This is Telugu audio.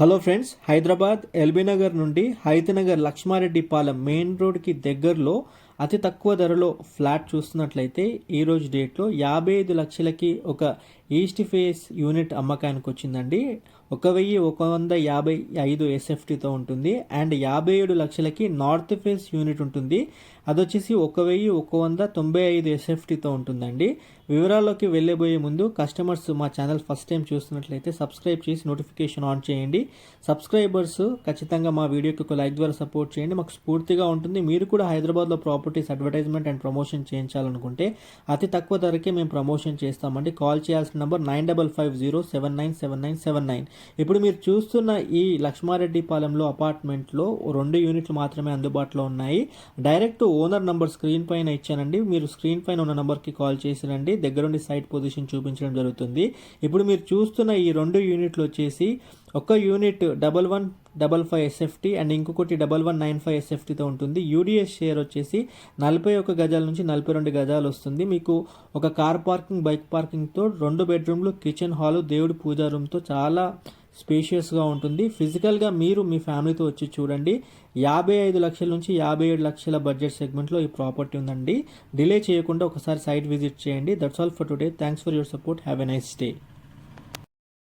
హలో ఫ్రెండ్స్ హైదరాబాద్ ఎల్బీనగర్ నుండి హైతనగర్ లక్ష్మారెడ్డి పాలెం మెయిన్ రోడ్కి దగ్గరలో అతి తక్కువ ధరలో ఫ్లాట్ చూస్తున్నట్లయితే ఈ రోజు డేట్లో యాభై ఐదు లక్షలకి ఒక ఈస్ట్ ఫేస్ యూనిట్ అమ్మకానికి వచ్చిందండి. ఒక వెయ్యి ఒక వంద యాభై ఐదు ఎస్ఎఫ్టీతో ఉంటుంది. అండ్ యాభై ఏడు లక్షలకి నార్త్ ఫేస్ యూనిట్ ఉంటుంది. అది వచ్చేసి ఒక వెయ్యి ఒక వంద తొంభై ఐదు ఎస్ఎఫ్టీతో ఉంటుందండి. వివరాల్లోకి వెళ్ళబోయే ముందు కస్టమర్స్ మా ఛానల్ ఫస్ట్ టైం చూస్తున్నట్లయితే సబ్స్క్రైబ్ చేసి నోటిఫికేషన్ ఆన్ చేయండి. సబ్స్క్రైబర్స్ ఖచ్చితంగా మా వీడియోకి ఒక లైక్ ద్వారా సపోర్ట్ చేయండి. మాకు స్ఫూర్తిగా ఉంటుంది. మీరు కూడా హైదరాబాద్లో ప్రాపర్టీస్ అడ్వర్టైజ్మెంట్ అండ్ ప్రమోషన్ చేయించాలనుకుంటే అతి తక్కువ ధరకే మేము ప్రమోషన్ చేస్తామండి. కాల్ చేయాల్సిన number nine double five zero seven nine seven nine seven nine ఇప్పుడు మీరు చూస్తున్న ఈ లక్ష్మారెడ్డి పాలెంలో అపార్ట్మెంట్లో రెండు యూనిట్లు మాత్రమే అందుబాటులో ఉన్నాయి. డైరెక్ట్ ఓనర్ నంబర్ స్క్రీన్ పైన ఇచ్చానండి. మీరు స్క్రీన్ పైన ఉన్న నెంబర్కి కాల్ చేసినండి దగ్గరుండి సైట్ పొజిషన్ చూపించడం జరుగుతుంది. ఇప్పుడు మీరు చూస్తున్న ఈ రెండు యూనిట్లు వచ్చేసి ఒక unit double one double five SFT and ఇంకొకటి డబల్ వన్ నైన్ ఫైవ్ ఎస్ఎఫ్టీతో ఉంటుంది. యూడిఎస్ షేర్ వచ్చేసి నలభై ఒక గజాల నుంచి నలభై రెండు గజాలు వస్తుంది. మీకు ఒక కార్ పార్కింగ్ బైక్ పార్కింగ్తో రెండు బెడ్రూమ్లు కిచెన్ హాలు దేవుడి పూజా రూమ్తో చాలా స్పేషియస్గా ఉంటుంది. ఫిజికల్గా మీరు మీ ఫ్యామిలీతో వచ్చి చూడండి. యాభై ఐదు లక్షల నుంచి యాభై ఏడు లక్షల బడ్జెట్ సెగ్మెంట్లో ఈ ప్రాపర్టీ ఉందండి. డిలే చేయకుండా ఒకసారి సైట్ విజిట్ చేయండి. That's all for today thanks for your support have a nice day